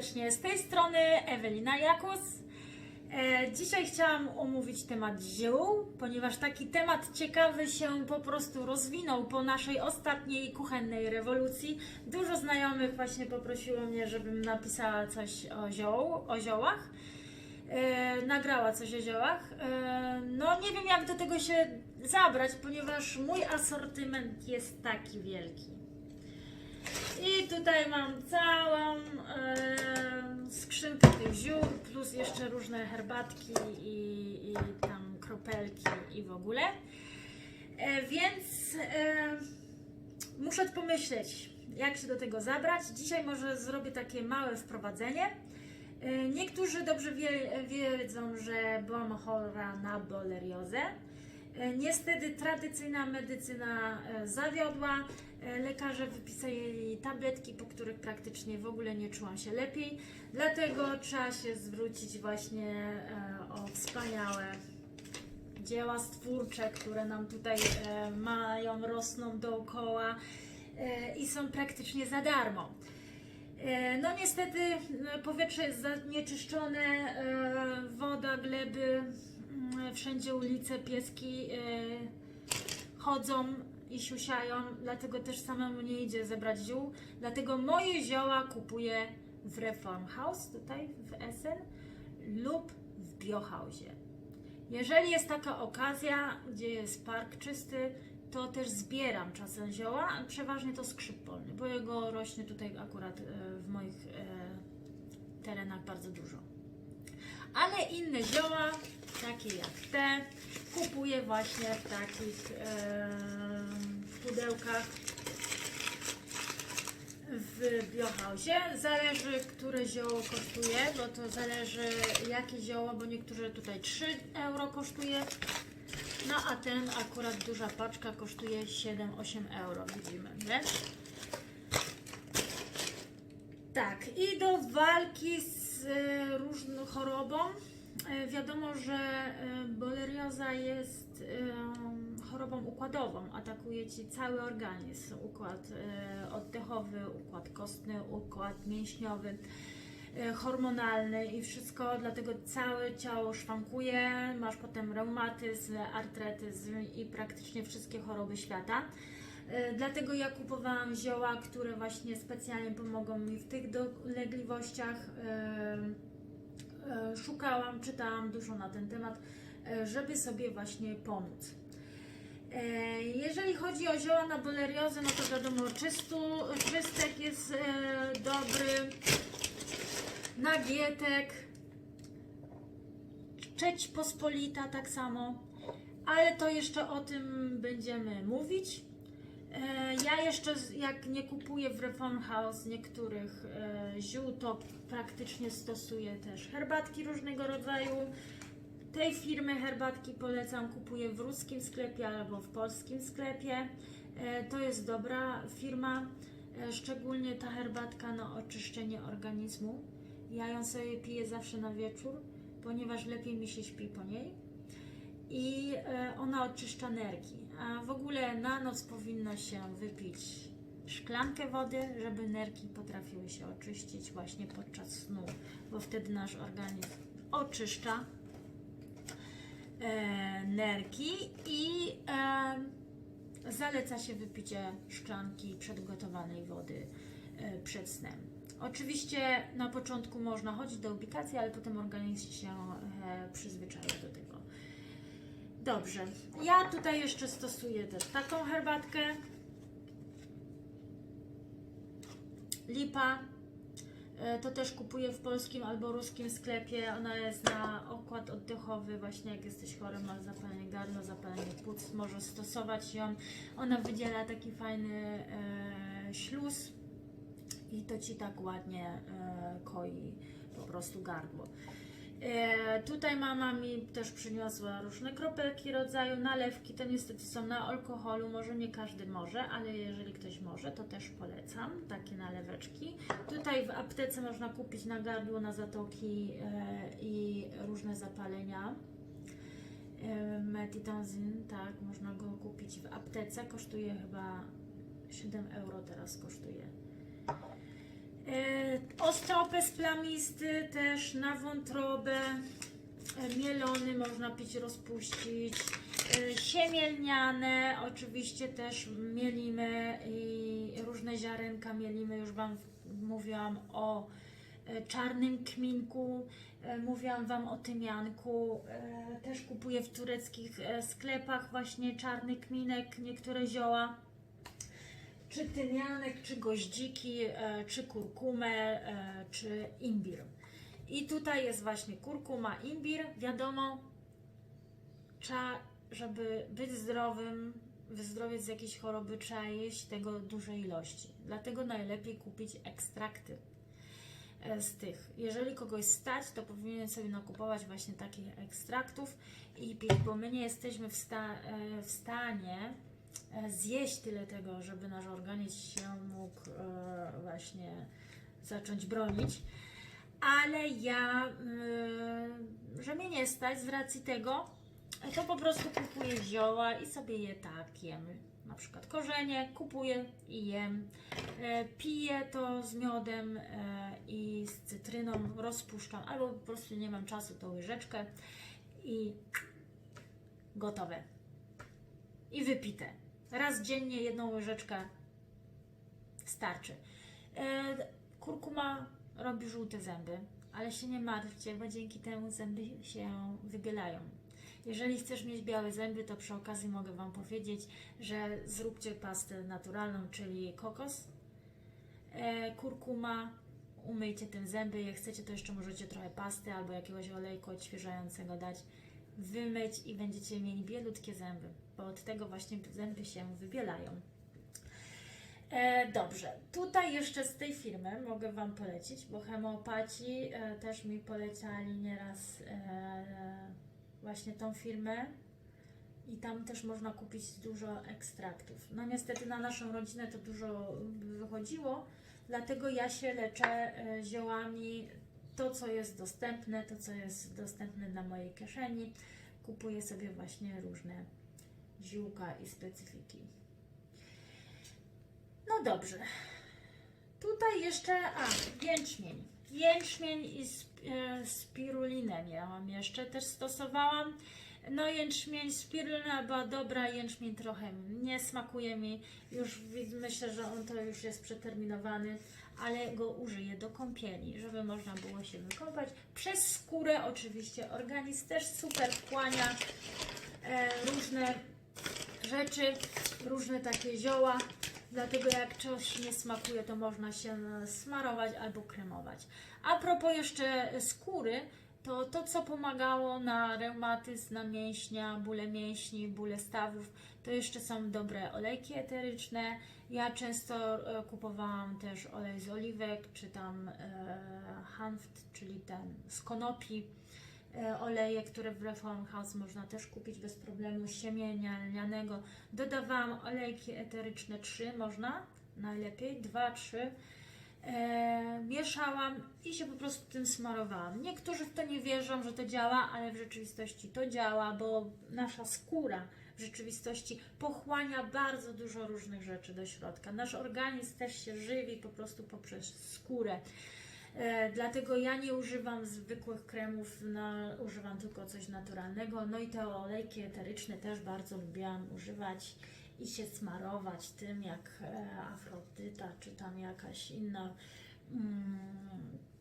serdecznie. Z tej strony Ewelina Jakus. E, Dzisiaj chciałam omówić temat ziół, ponieważ taki temat ciekawy się po prostu rozwinął po naszej ostatniej kuchennej rewolucji. Dużo znajomych właśnie poprosiło mnie, żebym napisała coś o, zioł, o ziołach. E, nagrała coś o ziołach. E, no nie wiem jak do tego się zabrać, ponieważ mój asortyment jest taki wielki. I tutaj mam całą e, skrzynkę tych ziół, plus jeszcze różne herbatki i, i tam kropelki i w ogóle. E, więc e, muszę pomyśleć, jak się do tego zabrać. Dzisiaj może zrobię takie małe wprowadzenie. E, Niektórzy dobrze wie, wiedzą, że byłam chora na boleriozę. E, Niestety tradycyjna medycyna zawiodła. E, Lekarze wypisali tabletki, po których praktycznie w ogóle nie czułam się lepiej. Dlatego trzeba się zwrócić właśnie e, o wspaniałe dzieła stwórcze, które nam tutaj e, mają, rosną dookoła i są praktycznie za darmo. No niestety powietrze jest zanieczyszczone, woda, gleby, mm, wszędzie ulice, pieski chodzą i siusiają, dlatego też samemu nie idzie zebrać ziół. Dlatego moje zioła kupuję w Reform House, tutaj w Essen lub w Biohausie. Jeżeli jest taka okazja, gdzie jest park czysty, to też zbieram czasem zioła, przeważnie to skrzyp polny, bo jego rośnie tutaj akurat e, w moich e, terenach bardzo dużo. Ale inne zioła, takie jak te, kupuję właśnie w takich e, pudełkach w Biohausie. Zależy, które zioło kosztuje, bo to zależy jakie zioło, bo niektóre tutaj 3 euro kosztuje, no a ten akurat duża paczka kosztuje 7-8 euro, widzimy, nie? Tak, i do walki z e, różną chorobą. E, wiadomo, że e, bolerioza jest chorobą układową. Atakuje ci cały organizm. Układ e, oddechowy, układ kostny, układ mięśniowy, e, hormonalny i wszystko. Dlatego całe ciało szwankuje. Masz potem reumatyzm, artretyzm i praktycznie wszystkie choroby świata. E, Dlatego ja kupowałam zioła, które właśnie specjalnie pomogą mi w tych dolegliwościach. Szukałam, czytałam dużo na ten temat, żeby sobie właśnie pomóc. E, Jeżeli chodzi o zioła na boleriozę, no to wiadomo, czystu, czystek jest e, dobry, nagietek, Czeć Pospolita tak samo, ale to jeszcze o tym będziemy mówić. E, Ja jeszcze, jak nie kupuję w Reform House niektórych ziół, to praktycznie stosuję też herbatki różnego rodzaju. Tej firmy herbatki polecam, kupuję w ruskim sklepie albo w polskim sklepie. E, To jest dobra firma, e, szczególnie ta herbatka na oczyszczenie organizmu. Ja ją sobie piję zawsze na wieczór, ponieważ lepiej mi się śpi po niej i e, ona oczyszcza nerki. A w ogóle na noc powinno się wypić szklankę wody, żeby nerki potrafiły się oczyścić właśnie podczas snu, bo wtedy nasz organizm oczyszcza nerki i e, zaleca się wypicie szklanki przedgotowanej wody e, przed snem. Oczywiście na początku można chodzić do ubikacji, ale potem organizm się e, przyzwyczaja do tego. Dobrze. Ja tutaj jeszcze stosuję też taką herbatkę. Lipa. E, To też kupuję w polskim albo ruskim sklepie. Ona jest na okład oddechowy, właśnie jak jesteś chory, masz zapalenie gardła, zapalenie płuc, możesz stosować ją. Ona wydziela taki fajny e, śluz i to ci tak ładnie e, koi po prostu gardło. E, tutaj mama mi też przyniosła różne kropelki rodzaju nalewki. To niestety są na alkoholu, może nie każdy może, ale jeżeli ktoś może, to też polecam takie naleweczki. Tutaj w aptece można kupić na gardło, na zatoki e, i różne zapalenia. E, Metitazyn, tak, można go kupić w aptece. Kosztuje chyba 7 euro teraz kosztuje. E, Ostropes plamisty też na wątrobę. E, Mielony można pić, rozpuścić. E, Siemielniane oczywiście też mielimy i różne ziarenka mielimy. Już Wam mówiłam o czarnym kminku, mówiłam Wam o tymianku. Też kupuję w tureckich sklepach właśnie czarny kminek, niektóre zioła czy tymianek, czy goździki, e, czy kurkumę, e, czy imbir. I tutaj jest właśnie kurkuma, imbir. Wiadomo, trzeba, żeby być zdrowym, wyzdrowieć z jakiejś choroby, trzeba jeść tego duże ilości. Dlatego najlepiej kupić ekstrakty e, z tych. Jeżeli kogoś stać, to powinien sobie nakupować właśnie takich ekstraktów i pić, bo my nie jesteśmy w, sta- w stanie zjeść tyle tego, żeby nasz organizm się mógł e, właśnie zacząć bronić. Ale ja, y, że mnie nie stać z racji tego, to po prostu kupuję zioła i sobie je tak jem. Na przykład korzenie kupuję i jem. E, Piję to z miodem e, i z cytryną, rozpuszczam, albo po prostu nie mam czasu, to łyżeczkę i gotowe. I wypite. Raz dziennie jedną łyżeczkę starczy. E, kurkuma robi żółte zęby, ale się nie martwcie, bo dzięki temu zęby się wybielają. Jeżeli chcesz mieć białe zęby, to przy okazji mogę Wam powiedzieć, że zróbcie pastę naturalną, czyli kokos, e, kurkuma, umyjcie tym zęby. Jak chcecie, to jeszcze możecie trochę pasty albo jakiegoś olejku odświeżającego dać, wymyć i będziecie mieli bielutkie zęby, bo od tego właśnie zęby się wybielają. E, dobrze, tutaj jeszcze z tej firmy mogę Wam polecić, bo homeopaci e, też mi polecali nieraz e, właśnie tą firmę i tam też można kupić dużo ekstraktów. No niestety na naszą rodzinę to dużo wychodziło, dlatego ja się leczę e, ziołami, to co jest dostępne, to co jest dostępne dla mojej kieszeni. Kupuję sobie właśnie różne ziółka i specyfiki. No dobrze. Tutaj jeszcze, a, jęczmień. Jęczmień i e, spirulinę miałam jeszcze, też stosowałam. No jęczmień, spirulina była dobra, jęczmień trochę nie smakuje mi. Już myślę, że on to już jest przeterminowany, ale go użyję do kąpieli, żeby można było się wykąpać. Przez skórę oczywiście organizm też super wchłania e, różne rzeczy, różne takie zioła. Dlatego jak coś nie smakuje, to można się smarować albo kremować. A propos jeszcze skóry, to to co pomagało na reumatyzm, na mięśnia, bóle mięśni, bóle stawów, to jeszcze są dobre olejki eteryczne. Ja często e, kupowałam też olej z oliwek, czy tam e, hanft, czyli ten z konopi e, oleje, które w Reform House można też kupić bez problemu, siemienia lnianego. Dodawałam olejki eteryczne 3, można najlepiej, 2, 3. E, mieszałam i się po prostu tym smarowałam. Niektórzy w to nie wierzą, że to działa, ale w rzeczywistości to działa, bo nasza skóra w rzeczywistości pochłania bardzo dużo różnych rzeczy do środka. Nasz organizm też się żywi po prostu poprzez skórę. E, dlatego ja nie używam zwykłych kremów, no, używam tylko coś naturalnego. No i te olejki eteryczne też bardzo lubiłam używać i się smarować tym jak e, Afrodyta, czy tam jakaś inna mm,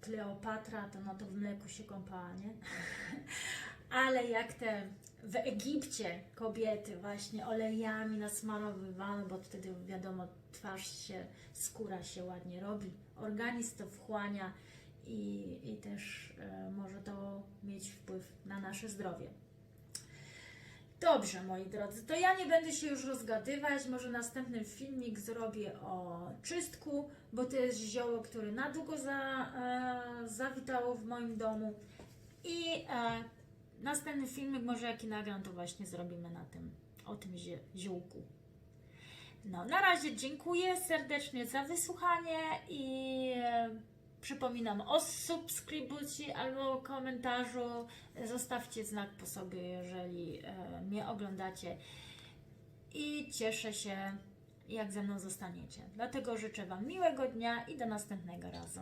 Kleopatra, to no to w mleku się kąpała, nie? Ale jak te w Egipcie kobiety właśnie olejami nasmarowywano, bo wtedy wiadomo, twarz się, skóra się ładnie robi, organizm to wchłania i, i też e, może to mieć wpływ na nasze zdrowie. Dobrze, moi drodzy, to ja nie będę się już rozgadywać. Może następny filmik zrobię o czystku, bo to jest zioło, które na długo za, e, zawitało w moim domu. I e, następny filmik, może jaki nagram, to właśnie zrobimy na tym, o tym zie- ziółku. No, na razie dziękuję serdecznie za wysłuchanie i e, przypominam o subskrybucji albo komentarzu. Zostawcie znak po sobie, jeżeli e, mnie oglądacie. I cieszę się jak ze mną zostaniecie. Dlatego życzę Wam miłego dnia i do następnego razu.